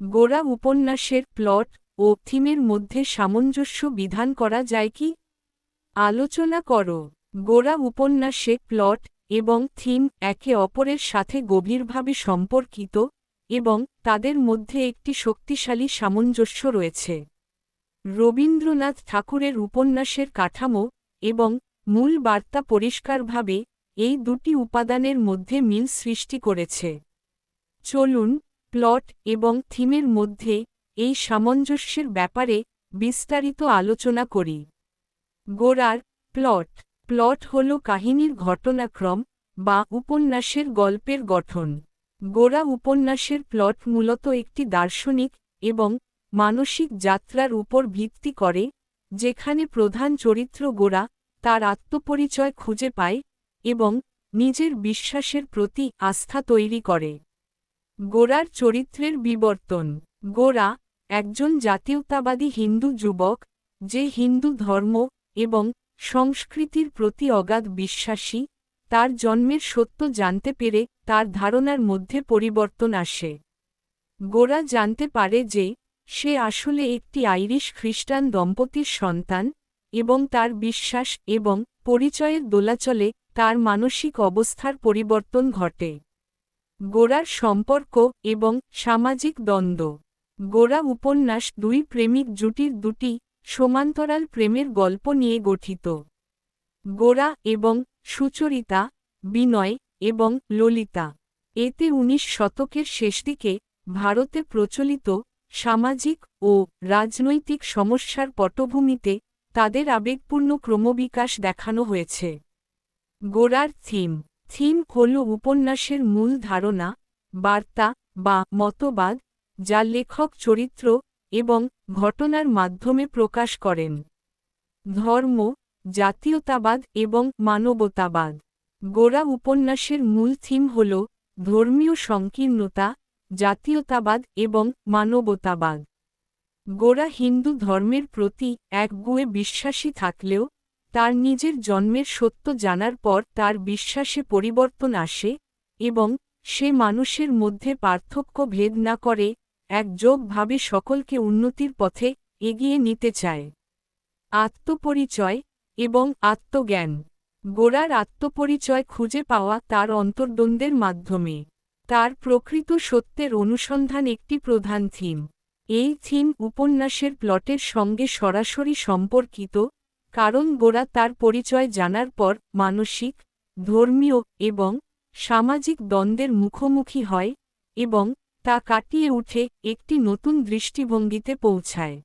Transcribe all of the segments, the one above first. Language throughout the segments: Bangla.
গোরা উপন্যাসের প্লট ও থিমের মধ্যে সামঞ্জস্য বিধান করা যায় কি? আলোচনা করো। গোরা উপন্যাসে প্লট এবং থিম একে অপরের সাথে গভীরভাবে সম্পর্কিত এবং তাদের মধ্যে একটি শক্তিশালী সামঞ্জস্য রয়েছে। রবীন্দ্রনাথ ঠাকুরের উপন্যাসের কাঠামো এবং মূল বার্তা পরিষ্কারভাবে এই দুটি উপাদানের মধ্যে মিল সৃষ্টি করেছে। চলুন প্লট এবং থিমের মধ্যে এই সামঞ্জস্যের ব্যাপারে বিস্তারিত আলোচনা করি। গোড়ার প্লট। প্লট হল কাহিনীর ঘটনাক্রম বা উপন্যাসের গল্পের গঠন। গোড়া উপন্যাসের প্লট মূলত একটি দার্শনিক এবং মানসিক যাত্রার উপর ভিত্তি করে, যেখানে প্রধান চরিত্র গোড়া তার আত্মপরিচয় খুঁজে পায় এবং নিজের বিশ্বাসের প্রতি আস্থা তৈরি করে। গোড়ার চরিত্রের বিবর্তন। গোরা, একজন জাতীয়তাবাদী হিন্দু যুবক, যে হিন্দু ধর্ম এবং সংস্কৃতির প্রতি অগাধ বিশ্বাসী, তার জন্মের সত্য জানতে পেরে তার ধারণার মধ্যে পরিবর্তন আসে। গোরা জানতে পারে যে, সে আসলে একটি আইরিশ খ্রিস্টান দম্পতির সন্তান এবং তার বিশ্বাস এবং পরিচয়ের দোলাচলে তার মানসিক অবস্থার পরিবর্তন ঘটে। গোড়ার সম্পর্ক এবং সামাজিক দ্বন্দ্ব। গোড়া উপন্যাস দুই প্রেমিক জুটির দুটি সমান্তরাল প্রেমের গল্প নিয়ে গঠিত। গোড়া এবং সুচরিতা, বিনয় এবং ললিতা। এতে উনিশ শতকের শেষদিকে ভারতে প্রচলিত সামাজিক ও রাজনৈতিক সমস্যার পটভূমিতে তাদের আবেগপূর্ণ ক্রমবিকাশ দেখানো হয়েছে। গোড়ার থিম থিম হল উপন্যাসের মূল ধারণা, বার্তা বা মতবাদ, যা লেখক চরিত্র এবং ঘটনার মাধ্যমে প্রকাশ করেন। ধর্ম, জাতীয়তাবাদ এবং মানবতাবাদ। গোড়া উপন্যাসের মূল থিম হল ধর্মীয় সংকীর্ণতা, জাতীয়তাবাদ এবং মানবতাবাদ। গোড়া হিন্দু ধর্মের প্রতি একগুয়ে বিশ্বাসী থাকলেও তার নিজের জন্মের সত্য জানার পর তার বিশ্বাসে পরিবর্তন আসে এবং সে মানুষের মধ্যে পার্থক্য ভেদ না করে একযোগভাবে সকলকে উন্নতির পথে এগিয়ে নিতে চায়। আত্মপরিচয় এবং আত্মজ্ঞান। গোড়ার আত্মপরিচয় খুঁজে পাওয়া তার অন্তর্দ্বন্দ্বের মাধ্যমে। তার প্রকৃত সত্যের অনুসন্ধান একটি প্রধান থিম। এই থিম উপন্যাসের প্লটের সঙ্গে সরাসরি সম্পর্কিত কারণ গোড়া তার পরিচয় জানার পর মানসিক, ধর্মীয় এবং সামাজিক দ্বন্দ্বের মুখোমুখি হয় এবং তা কাটিয়ে উঠে একটি নতুন দৃষ্টিভঙ্গিতে পৌঁছায়।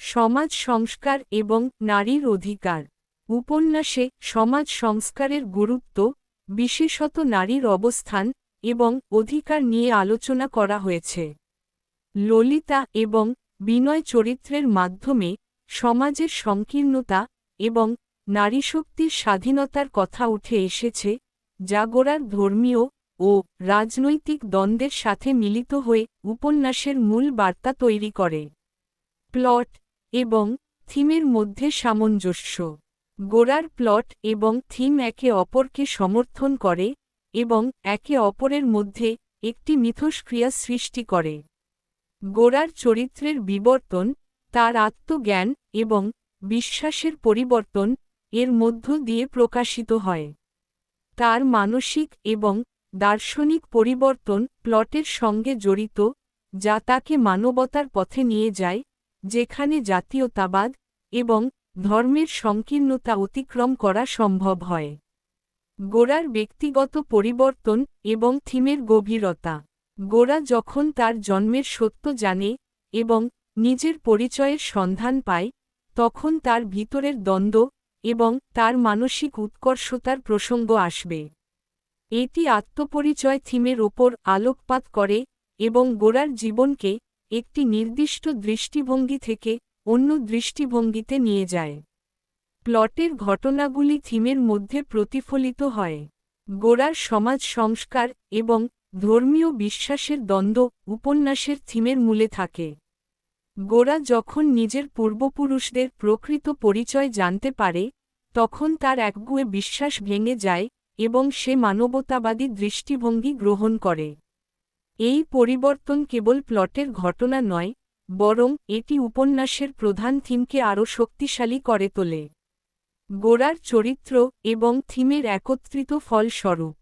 সমাজ সংস্কার এবং নারীর অধিকার। উপন্যাসে সমাজ সংস্কারের গুরুত্ব, বিশেষত নারীর অবস্থান এবং অধিকার নিয়ে আলোচনা করা হয়েছে। ললিতা এবং বিনয় চরিত্রের মাধ্যমে সমাজের সংকীর্ণতা এবং নারীশক্তির স্বাধীনতার কথা উঠে এসেছে, যা গোড়ার ধর্মীয় ও রাজনৈতিক দ্বন্দ্বের সাথে মিলিত হয়ে উপন্যাসের মূল বার্তা তৈরি করে। প্লট এবং থিমের মধ্যে সামঞ্জস্য। গোড়ার প্লট এবং থিম একে অপরকে সমর্থন করে এবং একে অপরের মধ্যে একটি মিথস্ক্রিয়া সৃষ্টি করে। গোড়ার চরিত্রের বিবর্তন তার আত্মজ্ঞান এবং বিশ্বাসের পরিবর্তন এর মধ্য দিয়ে প্রকাশিত হয়। তার মানসিক এবং দার্শনিক পরিবর্তন প্লটের সঙ্গে জড়িত, যা তাকে মানবতার পথে নিয়ে যায়, যেখানে জাতীয়তাবাদ এবং ধর্মের সংকীর্ণতা অতিক্রম করা সম্ভব হয়। গোড়ার ব্যক্তিগত পরিবর্তন এবং থিমের গভীরতা। গোড়া যখন তার জন্মের সত্য জানে এবং নিজের পরিচয়ের সন্ধান পায় তখন তার ভিতরের দ্বন্দ্ব এবং তার মানসিক উৎকর্ষতার প্রসঙ্গ আসবে। এটি আত্মপরিচয় থিমের ওপর আলোকপাত করে এবং গোড়ার জীবনকে একটি নির্দিষ্ট দৃষ্টিভঙ্গি থেকে অন্য দৃষ্টিভঙ্গিতে নিয়ে যায়। প্লটের ঘটনাগুলি থিমের মধ্যে প্রতিফলিত হয়। গোড়ার সমাজ সংস্কার এবং ধর্মীয় বিশ্বাসের দ্বন্দ্ব উপন্যাসের থিমের মূলে থাকে। গোড়া যখন নিজের পূর্বপুরুষদের প্রকৃত পরিচয় জানতে পারে, তখন তার একগুয়ে বিশ্বাস ভেঙে যায় এবং সে মানবতাবাদী দৃষ্টিভঙ্গি গ্রহণ করে। এই পরিবর্তন কেবল প্লটের ঘটনা নয়, বরং এটি উপন্যাসের প্রধান থিমকে আরও শক্তিশালী করে তোলে। গোড়ার চরিত্র এবং থিমের একত্রিত ফলস্বরূপ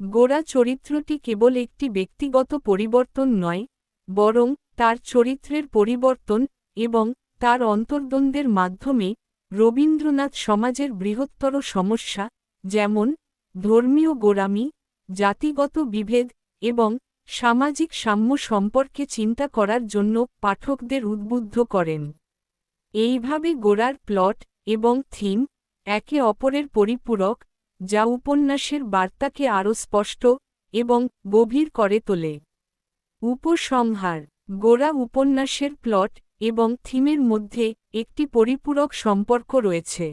গোড়া চরিত্রটি কেবল একটি ব্যক্তিগত পরিবর্তন নয়, বরং তার চরিত্রের পরিবর্তন এবং তার অন্তর্দ্বন্দ্বের মাধ্যমে রবীন্দ্রনাথ সমাজের বৃহত্তর সমস্যা, যেমন ধর্মীয় গোড়ামি, জাতিগত বিভেদ এবং সামাজিক সাম্য সম্পর্কে চিন্তা করার জন্য পাঠকদের উদ্বুদ্ধ করেন। এইভাবে গোড়ার প্লট এবং থিম একে অপরের পরিপূরক, যা উপন্যাসের বার্তাকে আরও স্পষ্ট এবং গভীর করে তোলে। উপসংহার গোড়া উপন্যাসের প্লট এবং থিমের মধ্যে একটি পরিপূরক সম্পর্ক রয়েছে।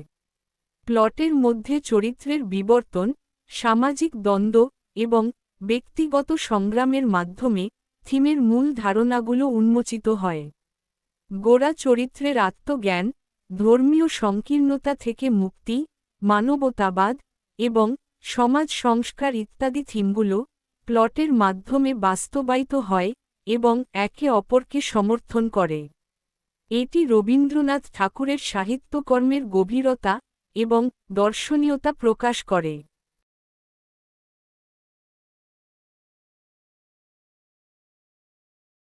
প্লটের মধ্যে চরিত্রের বিবর্তন, সামাজিক দ্বন্দ্ব এবং ব্যক্তিগত সংগ্রামের মাধ্যমে থিমের মূল ধারণাগুলো উন্মোচিত হয়। গোড়া চরিত্রের আত্মজ্ঞান, ধর্মীয় সংকীর্ণতা থেকে মুক্তি, মানবতাবাদ এবং সমাজ সংস্কার ইত্যাদি থিমগুলো প্লটের মাধ্যমে বাস্তবায়িত হয় এবং একে অপরকে সমর্থন করে। এটি রবীন্দ্রনাথ ঠাকুরের সাহিত্যকর্মের গভীরতা এবং দর্শনীয়তা প্রকাশ করে।